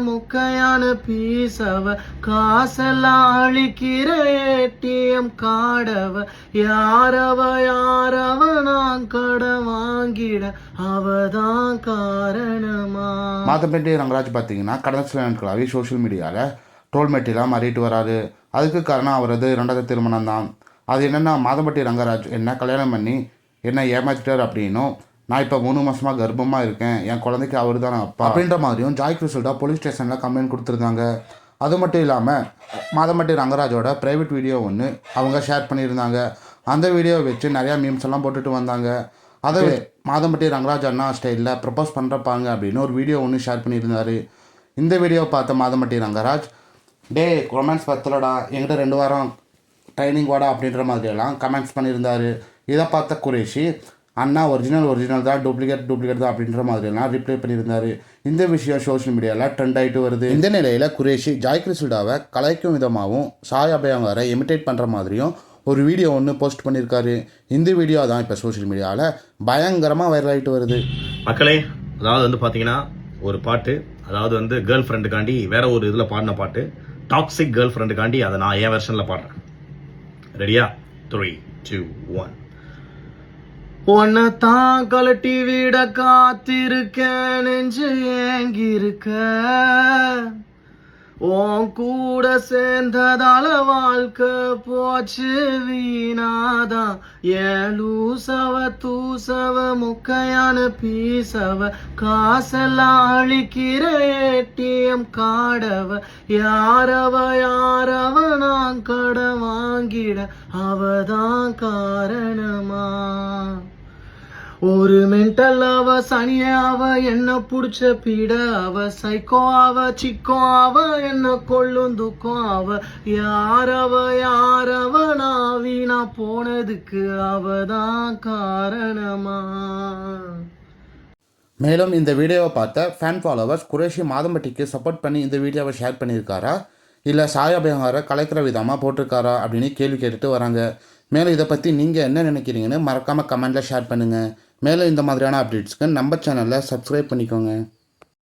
முக்கையான பீசவ காசெல்லாம் அழிக்கிற ஏடிஎம் காடவ யாரவ யாரவ நான் கடை வாங்கிட அவதான் காரணமா? மாதப்பேட்டை ரங்கராஜ் பார்த்தீங்கன்னா கடந்த சில நாட்களாகவே சோஷியல் மீடியாவில் ட்ரோல்மேட்டிலாம் மாறிட்டு வராரு. அதுக்கு காரணம் அவரது ரெண்டாவது திருமணம் தான் அது என்னென்னா மாதம்பட்டி ரங்கராஜ் என்ன கல்யாணம் பண்ணி என்ன ஏமாத்திட்டார் அப்படின்னும் நான் இப்போ மூணு மாசமா கர்ப்பமாக இருக்கேன். என் குழந்தைக்கு அவர் தான் அப்பா. அப்படின்ற மாதிரியும் ஜாய் கிறிஸ்டா போலீஸ் ஸ்டேஷனில் கம்ப்ளைண்ட் கொடுத்துருந்தாங்க. அது மட்டும் இல்லாமல் மாதம்பட்டி ரங்கராஜோட ப்ரைவேட் வீடியோ ஒன்று அவங்க ஷேர் பண்ணியிருந்தாங்க. அந்த வீடியோவை வச்சு நிறையா மீம்ஸ் எல்லாம் போட்டுட்டு வந்தாங்க. அதை மாதம்பட்டி ரங்கராஜ் அண்ணா ஸ்டைலில் ப்ரப்போஸ் பண்ணுறப்பாங்க அப்படின்னு ஒரு வீடியோ ஒன்று ஷேர் பண்ணியிருந்தாரு. இந்த வீடியோ பார்த்த மாதம்பட்டி ரங்கராஜ் டே ரொமான்ஸ் பத்தலடா. என்கிட்ட ரெண்டு வாரம் ட்ரைனிங் வாடா அப்படின்ற மாதிரியெல்லாம் கமெண்ட்ஸ் பண்ணியிருந்தாரு. இதை பார்த்த குரேஷி அண்ணா ஒரிஜினல் ஒரிஜினல் தான் டூப்ளிகேட் டூப்ளிகேட் தான் அப்படின்ற மாதிரியெல்லாம் ரிப்ளை பண்ணியிருந்தாரு. இந்த விஷயம் சோஷியல் மீடியாவில் ட்ரெண்ட் ஆகிட்டு வருது. இந்த நிலையில் குரேஷி ஜாய் கிறிஸ்டாவை கலாய்க்கும் விதமாகவும் சாய் அபயங்கரை இமிட்டேட் பண்ணுற மாதிரியும் ஒரு வீடியோ ஒன்று போஸ்ட் பண்ணியிருக்காரு. இந்த வீடியோ தான் இப்போ சோஷியல் மீடியாவில் பயங்கரமாக வைரல் ஆகிட்டு வருது. மக்களே அதாவது வந்து பாத்தீங்கன்னா ஒரு பாட்டு அதாவது வந்து கேர்ள் ஃப்ரெண்டுக்காண்டி வேற ஒரு இதுல பாடின பாட்டு டாக்ஸிக் கேர்ள் ஃப்ரெண்டுக்காண்டி அதை நான் என் வெர்ஷன்ல பாடுறேன். ரெடியா த்ரீ டூ ஒன் உன்னை தான் கலட்டி விட காத்திருக்க நெஞ்சு ஏங்கிருக்க உன் கூட சேர்ந்ததால வாழ்க்கை போச்சு வீணாதான். ஏலூசவ தூசவ முக்கையான பீசவ காசெல்லாம் அழிக்கிற ஏடிஎம் காடவ. யாரவ யாரவ நான் கடை வாங்கிட அவதான் காரணமா? ஒரு மென்டல் அவ சனிய அவ என்ன புடிச்ச பீட அவ சைக்கோ அவ சிக்கோ அவ என்ன கொள்ளும் துக்கம் அவ யாரவ யாரவ நான் வீணா போனதுக்கு அவதான் காரணமா? மேலும் இந்த வீடியோவை பார்த்த ஃபேன் ஃபாலோவர்ஸ் குரேஷி மாதம்பட்டிக்கு சப்போர்ட் பண்ணி இந்த வீடியோவை ஷேர் பண்ணியிருக்காரா? இல்லை சாய் கலைக்கிற விதமாக போட்டிருக்காரா? அப்படின்னு கேள்வி கேட்டுட்டு வராங்க. மேலும் இதை பற்றி நீங்கள் என்ன நினைக்கிறீங்கன்னு மறக்காமல் கமெண்ட்டில் ஷேர் பண்ணுங்கள் மேலும் இந்த மாதிரியான அப்டேட்ஸ்க்கு நம்ம சேனலை சப்ஸ்கிரைப் பண்ணிக்கோங்க.